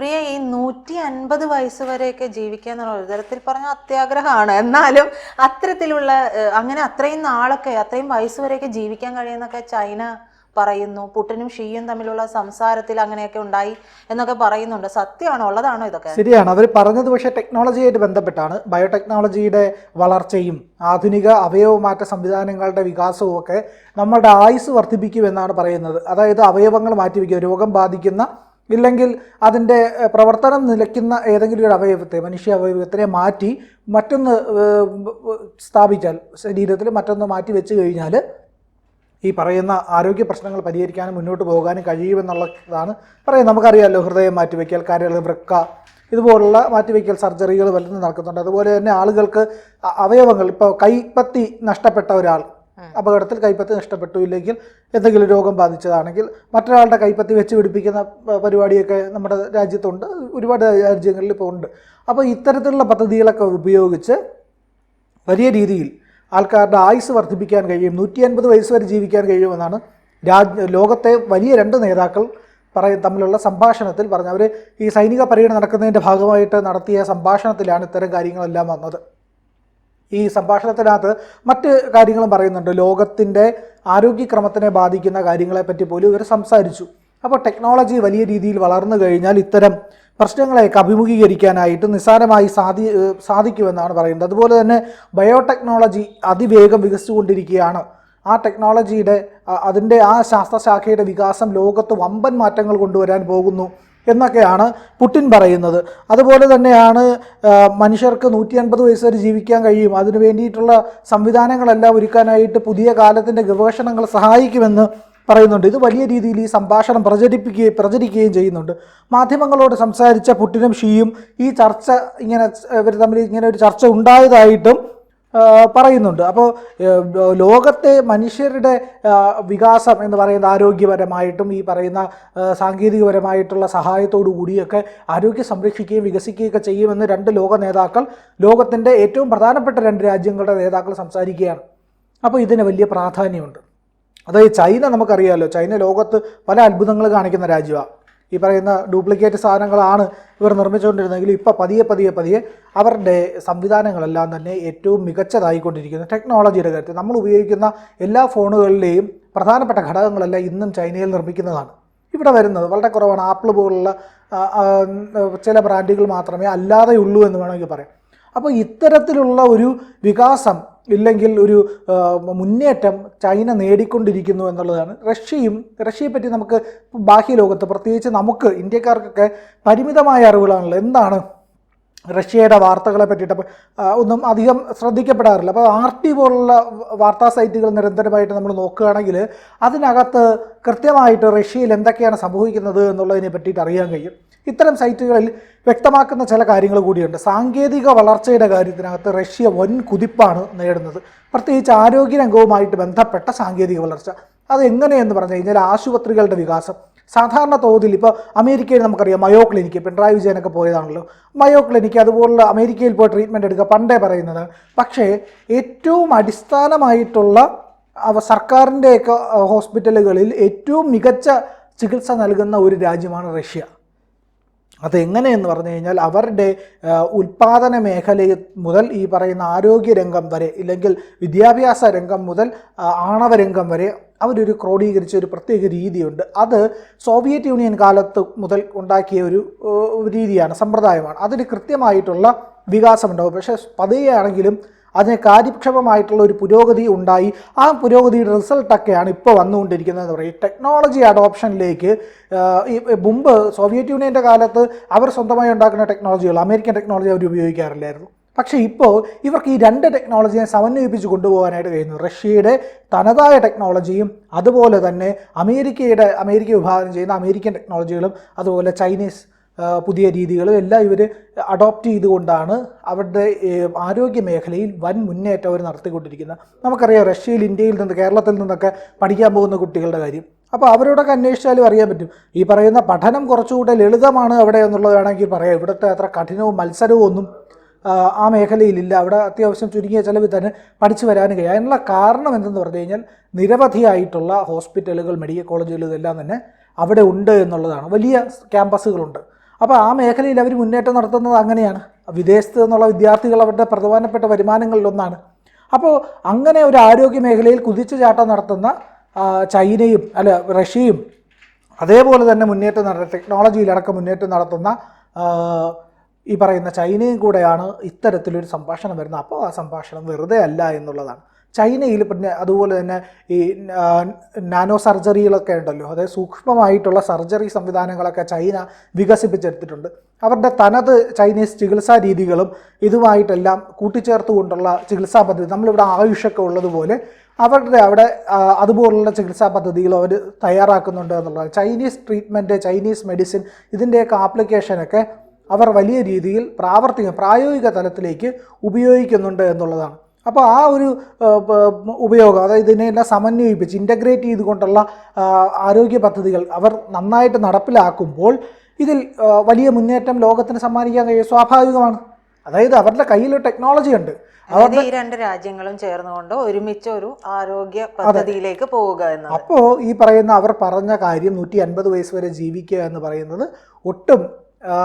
പ്രിയ ഈ നൂറ്റി അൻപത് വയസ്സ് വരെയൊക്കെ ജീവിക്കുക എന്നുള്ള ഒരു തരത്തിൽ പറഞ്ഞ അത്യാഗ്രഹമാണ്. എന്നാലും അത്തരത്തിലുള്ള അങ്ങനെ അത്രയും നാളൊക്കെ അത്രയും വയസ്സ് വരെയൊക്കെ ജീവിക്കാൻ കഴിയുന്നൊക്കെ ചൈന പറയുന്നു. പുട്ടിനും ഷീയും തമ്മിലുള്ള സംസാരത്തിൽ അങ്ങനെയൊക്കെ ഉണ്ടായി എന്നൊക്കെ പറയുന്നുണ്ട്. സത്യമാണോ? ഉള്ളതാണോ ഇതൊക്കെ? ശരിയാണ്. അവർ പറഞ്ഞത് പക്ഷേ ടെക്നോളജിയായിട്ട് ബന്ധപ്പെട്ടാണ്. ബയോടെക്നോളജിയുടെ വളർച്ചയും ആധുനിക അവയവമാറ്റ സംവിധാനങ്ങളുടെ വികാസവും ഒക്കെ നമ്മുടെ ആയുസ് വർദ്ധിപ്പിക്കുമെന്നാണ് പറയുന്നത്. അതായത് അവയവങ്ങൾ മാറ്റിവെക്കുക രോഗം ബാധിക്കുന്ന ഇല്ലെങ്കിൽ അതിന്റെ പ്രവർത്തനം നിലയ്ക്കുന്ന ഏതെങ്കിലും ഒരു അവയവത്തെ മനുഷ്യ അവയവത്തിനെ മാറ്റി മറ്റൊന്ന് സ്ഥാപിച്ചാൽ ശരീരത്തിൽ മറ്റൊന്ന് മാറ്റി വെച്ച് കഴിഞ്ഞാൽ ഈ പറയുന്ന ആരോഗ്യ പ്രശ്നങ്ങൾ പരിഹരിക്കാനും മുന്നോട്ട് പോകാനും കഴിയുമെന്നുള്ളതാണ് പറയാം നമുക്കറിയാമല്ലോ ഹൃദയം മാറ്റിവെക്കൽ കരൾ വൃക്ക ഇതുപോലുള്ള മാറ്റിവെക്കൽ സർജറികൾ വലുതും നടക്കുന്നുണ്ട്. അതുപോലെ തന്നെ ആളുകൾക്ക് അവയവങ്ങൾ ഇപ്പോൾ കൈപ്പത്തി നഷ്ടപ്പെട്ട ഒരാൾ അപകടത്തിൽ കൈപ്പത്തി നഷ്ടപ്പെട്ടു ഇല്ലെങ്കിൽ എന്തെങ്കിലും രോഗം ബാധിച്ചതാണെങ്കിൽ മറ്റൊരാളുടെ കൈപ്പത്തി വെച്ച് പിടിപ്പിക്കുന്ന പരിപാടിയൊക്കെ നമ്മുടെ രാജ്യത്തുണ്ട്. ഒരുപാട് രാജ്യങ്ങളിൽ ഇപ്പോൾ ഉണ്ട്. അപ്പോൾ ഇത്തരത്തിലുള്ള പദ്ധതികളൊക്കെ ഉപയോഗിച്ച് വലിയ രീതിയിൽ ആൾക്കാരുടെ ആയുസ് വർദ്ധിപ്പിക്കാൻ കഴിയും. നൂറ്റി അൻപത് വയസ്സ് വരെ ജീവിക്കാൻ കഴിയുമെന്നാണ് രാജ് ലോകത്തെ വലിയ രണ്ട് നേതാക്കൾ പറയ തമ്മിലുള്ള സംഭാഷണത്തിൽ പറഞ്ഞു അവർ ഈ സൈനിക പരേഡ് നടക്കുന്നതിന്റെ ഭാഗമായിട്ട് നടത്തിയ സംഭാഷണത്തിലാണ് ഇത്തരം കാര്യങ്ങളെല്ലാം വന്നത്. ഈ സംഭാഷണത്തിനകത്ത് മറ്റ് കാര്യങ്ങളും പറയുന്നുണ്ട്. ലോകത്തിന്റെ ആരോഗ്യക്രമത്തിനെ ബാധിക്കുന്ന കാര്യങ്ങളെപ്പറ്റി പോലും ഇവർ സംസാരിച്ചു. അപ്പോൾ ടെക്നോളജി വലിയ രീതിയിൽ വളർന്നു കഴിഞ്ഞാൽ ഇത്തരം പ്രശ്നങ്ങളെയൊക്കെ അഭിമുഖീകരിക്കാനായിട്ട് നിസ്സാരമായി സാധി സാധിക്കുമെന്നാണ് പറയുന്നത്. അതുപോലെ തന്നെ ബയോടെക്നോളജി അതിവേഗം വികസിച്ചുകൊണ്ടിരിക്കുകയാണ്. ആ ടെക്നോളജിയുടെ അതിന്റെ ആ ശാസ്ത്രശാഖയുടെ വികാസം ലോകത്ത് വമ്പൻ മാറ്റങ്ങൾ കൊണ്ടുവരാൻ പോകുന്നു. എന്നൊക്കെയാണ് പുടിൻ പറയുന്നത്. അതുപോലെ തന്നെയാണ് മനുഷ്യർക്ക് നൂറ്റി അൻപത് വയസ്സ് വരെ ജീവിക്കാൻ കഴിയും. അതിനു വേണ്ടിയിട്ടുള്ള സംവിധാനങ്ങളെല്ലാം ഒരുക്കാനായിട്ട് പുതിയ കാലത്തിന്റെ ഗവേഷണങ്ങൾ സഹായിക്കുമെന്ന് പറയുന്നുണ്ട്. ഇത് വലിയ രീതിയിൽ ഈ സംഭാഷണം പ്രചരിപ്പിക്കുകയും പ്രചരിക്കുകയും ചെയ്യുന്നുണ്ട്. മാധ്യമങ്ങളോട് സംസാരിച്ച പുട്ടിനും ഷീയും ഈ ചർച്ച ഇങ്ങനെ ഇവർ തമ്മിൽ ഇങ്ങനെ ഒരു ചർച്ച ഉണ്ടായതായിട്ടും പറയുന്നുണ്ട്. അപ്പോൾ ലോകത്തെ മനുഷ്യരുടെ വികാസം എന്ന് പറയുന്ന ആരോഗ്യപരമായിട്ടും ഈ പറയുന്ന സാങ്കേതികപരമായിട്ടുള്ള സഹായത്തോടു കൂടിയൊക്കെ ആരോഗ്യം സംരക്ഷിക്കുകയും വികസിക്കുകയൊക്കെ ചെയ്യുമെന്ന് രണ്ട് ലോക നേതാക്കൾ ലോകത്തിന്റെ ഏറ്റവും പ്രധാനപ്പെട്ട രണ്ട് രാജ്യങ്ങളുടെ നേതാക്കൾ സംസാരിക്കുകയാണ്. അപ്പോൾ ഇതിന് വലിയ പ്രാധാന്യമുണ്ട്. അതായത് ചൈന നമുക്കറിയാമല്ലോ ചൈന ലോകത്ത് പല അത്ഭുതങ്ങൾ കാണിക്കുന്ന രാജ്യമാണ് ഈ പറയുന്ന ഡ്യൂപ്ലിക്കേറ്റ് സാധനങ്ങളാണ് ഇവർ നിർമ്മിച്ചുകൊണ്ടിരുന്നെങ്കിൽ ഇപ്പോൾ പതിയെ പതിയെ പതിയെ അവരുടെ സംവിധാനങ്ങളെല്ലാം തന്നെ ഏറ്റവും മികച്ചതായിക്കൊണ്ടിരിക്കുന്നു. ടെക്നോളജിയുടെ കാര്യത്തിൽ നമ്മൾ ഉപയോഗിക്കുന്ന എല്ലാ ഫോണുകളിലെയും പ്രധാനപ്പെട്ട ഘടകങ്ങളെല്ലാം ഇന്നും ചൈനയിൽ നിർമ്മിക്കുന്നതാണ്. ഇവിടെ വരുന്നത് വളരെ കുറവാണ്. ആപ്പിൾ പോലുള്ള ചില ബ്രാൻഡുകൾ മാത്രമേ അല്ലാതെ ഉള്ളൂ എന്ന് വേണമെങ്കിൽ പറയാം. അപ്പോൾ ഇത്തരത്തിലുള്ള ഒരു വികാസം ഇല്ലെങ്കിൽ ഒരു മുന്നേറ്റം ചൈന നേടിക്കൊണ്ടിരിക്കുന്നു എന്നുള്ളതാണ്. റഷ്യയും റഷ്യയെ പറ്റി നമുക്ക് ബാഹ്യ ലോകത്ത് പ്രത്യേകിച്ച് നമുക്ക് ഇന്ത്യക്കാർക്കൊക്കെ പരിമിതമായ അറിവുകളാണല്ലോ എന്താണ്? റഷ്യയുടെ വാർത്തകളെ പറ്റിയിട്ട് ഒന്നും അധികം ശ്രദ്ധിക്കപ്പെടാറില്ല. അപ്പോൾ ആർ ടി പോലുള്ള വാർത്താ സൈറ്റുകൾ നിരന്തരമായിട്ട് നമ്മൾ നോക്കുകയാണെങ്കിൽ അതിനകത്ത് കൃത്യമായിട്ട് റഷ്യയിൽ എന്തൊക്കെയാണ് സംഭവിക്കുന്നത് എന്നുള്ളതിനെ പറ്റിയിട്ട് അറിയാൻ കഴിയും. ഇത്തരം സൈറ്റുകളിൽ വ്യക്തമാക്കുന്ന ചില കാര്യങ്ങൾ കൂടിയുണ്ട്. സാങ്കേതിക വളർച്ചയുടെ കാര്യത്തിനകത്ത് റഷ്യ വൻ കുതിപ്പാണ് നേടുന്നത്. പ്രത്യേകിച്ച് ആരോഗ്യ രംഗവുമായിട്ട് ബന്ധപ്പെട്ട സാങ്കേതിക വളർച്ച. അത് എങ്ങനെയെന്ന് പറഞ്ഞു കഴിഞ്ഞാൽ ആശുപത്രികളുടെ വികാസം. സാധാരണ തോതിൽ ഇപ്പോൾ അമേരിക്കയിൽ നമുക്കറിയാം മയോ ക്ലിനിക്ക് പിണറായി വിജയനൊക്കെ പോയതാണല്ലോ. മയോ ക്ലിനിക്ക് അതുപോലുള്ള അമേരിക്കയിൽ പോയി ട്രീറ്റ്മെന്റ് എടുക്കുക പണ്ടേ പറയുന്നത്. പക്ഷേ ഏറ്റവും അടിസ്ഥാനമായിട്ടുള്ള അവ സർക്കാരിന്റെയൊക്കെ ഹോസ്പിറ്റലുകളിൽ ഏറ്റവും മികച്ച ചികിത്സ നൽകുന്ന ഒരു രാജ്യമാണ് റഷ്യ. അതെങ്ങനെയെന്ന് പറഞ്ഞു കഴിഞ്ഞാൽ അവരുടെ ഉൽപാദന മേഖലയിൽ മുതൽ ഈ പറയുന്ന ആരോഗ്യ രംഗം വരെ ഇല്ലെങ്കിൽ വിദ്യാഭ്യാസ രംഗം മുതൽ ആണവ രംഗം വരെ അവരൊരു ക്രോഡീകരിച്ച ഒരു പ്രത്യേക രീതിയുണ്ട്. അത് സോവിയറ്റ് യൂണിയൻ കാലത്ത് മുതൽ ഉണ്ടാക്കിയ ഒരു രീതിയാണ് സമ്പ്രദായമാണ്. അതിന് കൃത്യമായിട്ടുള്ള വികാസമുണ്ടാവും. പക്ഷേ പതിയെയാണെങ്കിലും അതിന് കാര്യക്ഷമമായിട്ടുള്ള ഒരു പുരോഗതി ഉണ്ടായി. ആ പുരോഗതിയുടെ റിസൾട്ടൊക്കെയാണ് ഇപ്പോൾ വന്നുകൊണ്ടിരിക്കുന്നത് എന്ന് പറയും. ടെക്നോളജി അഡോപ്ഷനിലേക്ക് മുമ്പ് സോവിയറ്റ് യൂണിയന്റെ കാലത്ത് അവർ സ്വന്തമായി ഉണ്ടാക്കുന്ന ടെക്നോളജികൾ അമേരിക്കൻ ടെക്നോളജി അവർ ഉപയോഗിക്കാറില്ലായിരുന്നു. പക്ഷേ ഇപ്പോൾ ഇവർക്ക് ഈ രണ്ട് ടെക്നോളജിയെ സമന്വയിപ്പിച്ച് കൊണ്ടുപോകാനായിട്ട് കഴിയുന്നു. റഷ്യയുടെ തനതായ ടെക്നോളജിയും അതുപോലെ തന്നെ അമേരിക്കയുടെ അമേരിക്ക വിഭാഗം ചെയ്യുന്ന അമേരിക്കൻ ടെക്നോളജികളും അതുപോലെ ചൈനീസ് പുതിയ രീതികളും എല്ലാം ഇവർ അഡോപ്റ്റ് ചെയ്തുകൊണ്ടാണ് അവരുടെ ആരോഗ്യ മേഖലയിൽ വൻ മുന്നേറ്റം അവർ നടത്തിക്കൊണ്ടിരിക്കുന്നത്. നമുക്കറിയാം റഷ്യയിൽ ഇന്ത്യയിൽ നിന്ന് കേരളത്തിൽ നിന്നൊക്കെ പഠിക്കാൻ പോകുന്ന കുട്ടികളുടെ കാര്യം. അപ്പോൾ അവരോടൊക്കെ അന്വേഷിച്ചാലും അറിയാൻ പറ്റും. ഈ പറയുന്ന പഠനം കുറച്ചുകൂടെ ലളിതമാണ് അവിടെ എന്നുള്ളത് വേണമെങ്കിൽ പറയാം. ഇവിടുത്തെ അത്ര കഠിനവും മത്സരവും ഒന്നും ആ മേഖലയിലില്ല. അവിടെ അത്യാവശ്യം ചുരുങ്ങിയ ചിലവിൽ തന്നെ പഠിച്ചു വരാനും കഴിയും. അതിനുള്ള കാരണം എന്തെന്ന് പറഞ്ഞു കഴിഞ്ഞാൽ നിരവധിയായിട്ടുള്ള ഹോസ്പിറ്റലുകൾ മെഡിക്കൽ കോളേജുകൾ ഇതെല്ലാം തന്നെ അവിടെ ഉണ്ട് എന്നുള്ളതാണ്. വലിയ ക്യാമ്പസുകളുണ്ട്. അപ്പോൾ ആ മേഖലയിൽ അവർ മുന്നേറ്റം നടത്തുന്നത് അങ്ങനെയാണ്. വിദേശത്ത് നിന്നുള്ള വിദ്യാർത്ഥികൾ അവരുടെ പ്രധാനപ്പെട്ട വരുമാനങ്ങളിലൊന്നാണ് അപ്പോൾ അങ്ങനെ ഒരു ആരോഗ്യ മേഖലയിൽ കുതിച്ചു ചാട്ടം നടത്തുന്ന ചൈനയും അല്ല റഷ്യയും അതേപോലെ തന്നെ മുന്നേറ്റം നട ടെക്നോളജിയിലടക്കം മുന്നേറ്റം നടത്തുന്ന ഈ പറയുന്ന ചൈനയും കൂടെയാണ് ഇത്തരത്തിലൊരു സംഭാഷണം വരുന്നത്. അപ്പോൾ ആ സംഭാഷണം വെറുതെ അല്ല എന്നുള്ളതാണ്. ചൈനയിൽ പിന്നെ അതുപോലെ തന്നെ ഈ നാനോ സർജറികളൊക്കെ ഉണ്ടല്ലോ. അതായത് സൂക്ഷ്മമായിട്ടുള്ള സർജറി സംവിധാനങ്ങളൊക്കെ ചൈന വികസിപ്പിച്ചെടുത്തിട്ടുണ്ട്. അവരുടെ തനത് ചൈനീസ് ചികിത്സാ രീതികളും ഇതുമായിട്ടെല്ലാം കൂട്ടിച്ചേർത്തുകൊണ്ടുള്ള ചികിത്സാ പദ്ധതി നമ്മളിവിടെ ആയുഷൊക്കെ ഉള്ളതുപോലെ അവരുടെ അവിടെ അതുപോലുള്ള ചികിത്സാ പദ്ധതികൾ അവർ തയ്യാറാക്കുന്നുണ്ട് എന്നുള്ളതാണ്. ചൈനീസ് ട്രീറ്റ്മെന്റ് ചൈനീസ് മെഡിസിൻ ഇതിന്റെയൊക്കെ ആപ്ലിക്കേഷനൊക്കെ അവർ വലിയ രീതിയിൽ പ്രാവർത്തിക പ്രായോഗിക തലത്തിലേക്ക് ഉപയോഗിക്കുന്നുണ്ട് എന്നുള്ളതാണ്. അപ്പോൾ ആ ഒരു ഉപയോഗം അതായത് ഇതിനെല്ലാം സമന്വയിപ്പിച്ച് ഇന്റഗ്രേറ്റ് ചെയ്തുകൊണ്ടുള്ള ആരോഗ്യ പദ്ധതികൾ അവർ നന്നായിട്ട് നടപ്പിലാക്കുമ്പോൾ ഇതിൽ വലിയ മുന്നേറ്റം ലോകത്തിന് സമ്മാനിക്കാൻ കഴിയും. സ്വാഭാവികമാണ്. അതായത് അവരുടെ കയ്യിൽ ടെക്നോളജി ഉണ്ട്. അവരുടെ ഈ രണ്ട് രാജ്യങ്ങളും ചേർന്നുകൊണ്ട് ഒരുമിച്ച് ഒരു ആരോഗ്യ പദ്ധതിയിലേക്ക് പോവുക എന്ന് അപ്പോൾ ഈ പറയുന്ന അവർ പറഞ്ഞ കാര്യം നൂറ്റി അൻപത് വയസ്സ് വരെ ജീവിക്കുക എന്ന് പറയുന്നത് ഒട്ടും ആ,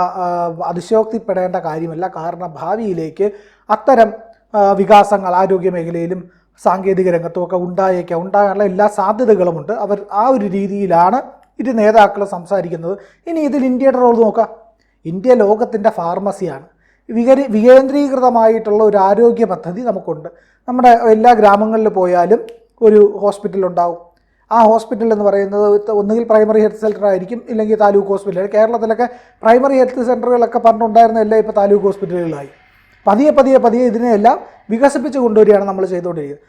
കാര്യമല്ല. കാരണം ഭാവിയിലേക്ക് അത്തരം വികാസങ്ങൾ ആരോഗ്യ മേഖലയിലും സാങ്കേതിക രംഗത്തുമൊക്കെ ഉണ്ടായേക്കാം. ഉണ്ടാകാനുള്ള എല്ലാ സാധ്യതകളുമുണ്ട്. അവർ ആ ഒരു രീതിയിലാണ് ഇരു നേതാക്കൾ സംസാരിക്കുന്നത്. ഇനി ഇതിൽ ഇന്ത്യയുടെ റോൾ നോക്കാം. ഇന്ത്യ ലോകത്തിന്റെ ഫാർമസിയാണ് വികരി വികേന്ദ്രീകൃതമായിട്ടുള്ള ഒരു ആരോഗ്യ പദ്ധതി നമുക്കുണ്ട്. നമ്മുടെ എല്ലാ ഗ്രാമങ്ങളിൽ പോയാലും ഒരു ഹോസ്പിറ്റൽ ഉണ്ടാവും. ആ ഹോസ്പിറ്റൽ എന്ന് പറയുന്നത് ഒന്നുകിൽ പ്രൈമറി ഹെൽത്ത് സെന്റർ ആയിരിക്കും ഇല്ലെങ്കിൽ താലൂക്ക് ഹോസ്പിറ്റൽ കേരളത്തിലൊക്കെ പ്രൈമറി ഹെൽത്ത് സെന്ററുകളൊക്കെ പണ്ടുണ്ടായിരുന്ന എല്ലാം ഇപ്പോൾ താലൂക്ക് ഹോസ്പിറ്റലുകളായി പതിയെ പതിയെ പതിയെ ഇതിനെയെല്ലാം വികസിപ്പിച്ച് കൊണ്ടുവരികയാണ് നമ്മൾ ചെയ്തുകൊണ്ടിരിക്കുന്നത്.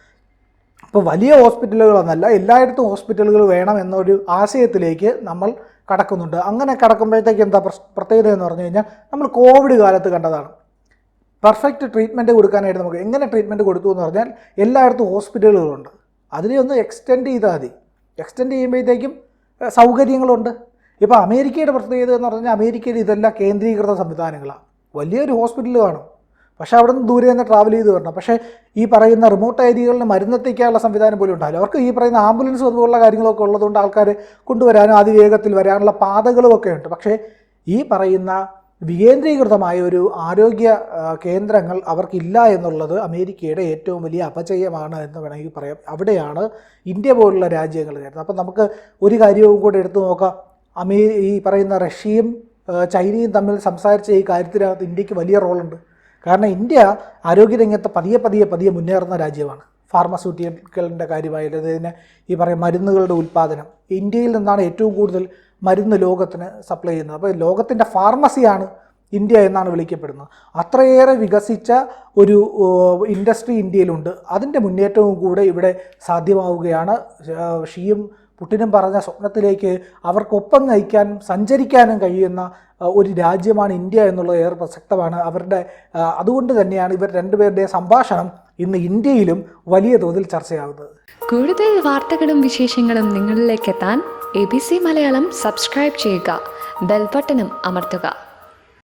അപ്പോൾ വലിയ ഹോസ്പിറ്റലുകളൊന്നല്ല എല്ലായിടത്തും ഹോസ്പിറ്റലുകൾ വേണം എന്നൊരു ആശയത്തിലേക്ക് നമ്മൾ കടക്കുന്നുണ്ട്. അങ്ങനെ കടക്കുമ്പോഴത്തേക്ക് എന്താ പ്രത്യേകത എന്ന് പറഞ്ഞു കഴിഞ്ഞാൽ നമ്മൾ കോവിഡ് കാലത്ത് കണ്ടതാണ്. പെർഫെക്റ്റ് ട്രീറ്റ്മെന്റ് കൊടുക്കാനായിട്ട് നമുക്ക് എങ്ങനെ ട്രീറ്റ്മെന്റ് കൊടുത്തു എന്ന് പറഞ്ഞാൽ എല്ലായിടത്തും ഹോസ്പിറ്റലുകളുണ്ട്. അതിനെ ഒന്ന് എക്സ്റ്റെൻഡ് ചെയ്താൽ മതി. എക്സ്റ്റെൻഡ് ചെയ്യുമ്പോഴത്തേക്കും സൗകര്യങ്ങളുണ്ട്. ഇപ്പോൾ അമേരിക്കയുടെ പ്രത്യേകത എന്ന് പറഞ്ഞാൽ അമേരിക്കയിൽ ഇതെല്ലാം കേന്ദ്രീകൃത സംവിധാനങ്ങളാണ്. വലിയൊരു ഹോസ്പിറ്റൽ കാണും. പക്ഷേ അവിടെ നിന്ന് ദൂരെ നിന്ന് ട്രാവൽ ചെയ്ത് വരണം. പക്ഷേ ഈ പറയുന്ന റിമോട്ട് ഏരിയകളിൽ മരുന്നെത്തിക്കാനുള്ള സംവിധാനം പോലും ഉണ്ടാവില്ല. അവർക്ക് ഈ പറയുന്ന ആംബുലൻസ് അതുപോലുള്ള കാര്യങ്ങളൊക്കെ ഉള്ളതുകൊണ്ട് ആൾക്കാർ കൊണ്ടുവരാനും അതിവേഗത്തിൽ വരാനുള്ള പാതകളും ഒക്കെ ഉണ്ട്. പക്ഷേ ഈ പറയുന്ന വികേന്ദ്രീകൃതമായ ഒരു ആരോഗ്യ കേന്ദ്രങ്ങൾ അവർക്കില്ല എന്നുള്ളത് അമേരിക്കയുടെ ഏറ്റവും വലിയ അപചയമാണ് എന്ന് വേണമെങ്കിൽ പറയാം. അവിടെയാണ് ഇന്ത്യ പോലുള്ള രാജ്യങ്ങൾ വരുന്നത്. അപ്പം നമുക്ക് ഒരു കാര്യവും കൂടെ എടുത്തു നോക്കാം. അമേ ഈ പറയുന്ന റഷ്യയും ചൈനയും തമ്മിൽ സംസാരിച്ച ഈ കാര്യത്തിനകത്ത് ഇന്ത്യയ്ക്ക് വലിയ റോളുണ്ട്. കാരണം ഇന്ത്യ ആരോഗ്യരംഗത്ത് പതിയെ പതിയെ പതിയെ മുന്നേറുന്ന രാജ്യമാണ്. ഫാർമസ്യൂട്ടിക്കലിന്റെ കാര്യമായാലും അതിന് ഈ പറയുന്ന മരുന്നുകളുടെ ഉൽപ്പാദനം ഇന്ത്യയിൽ നിന്നാണ് ഏറ്റവും കൂടുതൽ മരുന്ന് ലോകത്തിന് സപ്ലൈ ചെയ്യുന്നത്. അപ്പോൾ ലോകത്തിന്റെ ഫാർമസിയാണ് ഇന്ത്യ എന്നാണ് വിളിക്കപ്പെടുന്നത്. അത്രയേറെ വികസിച്ച ഒരു ഇൻഡസ്ട്രി ഇന്ത്യയിലുണ്ട്. അതിന്റെ മുന്നേറ്റവും കൂടെ ഇവിടെ സാധ്യമാവുകയാണ് ഷിയും പുട്ടിനും പറഞ്ഞ സ്വപ്നത്തിലേക്ക് അവർക്കൊപ്പം നയിക്കാനും സഞ്ചരിക്കാനും കഴിയുന്ന ഒരു രാജ്യമാണ് ഇന്ത്യ എന്നുള്ളത് ഏറെ പ്രസക്തമാണ്. അവരുടെ അതുകൊണ്ട് തന്നെയാണ് ഇവർ രണ്ടുപേരുടെ സംഭാഷണം ഇന്ന് ഇന്ത്യയിലും വലിയ തോതിൽ ചർച്ചയാകുന്നത് കൂടുതൽ വാർത്തകളും വിശേഷങ്ങളും നിങ്ങളിലേക്ക് എത്താൻ A B C Malayalam subscribe ചെയ്യുക. ബെൽബട്ടനും അമർത്തുക.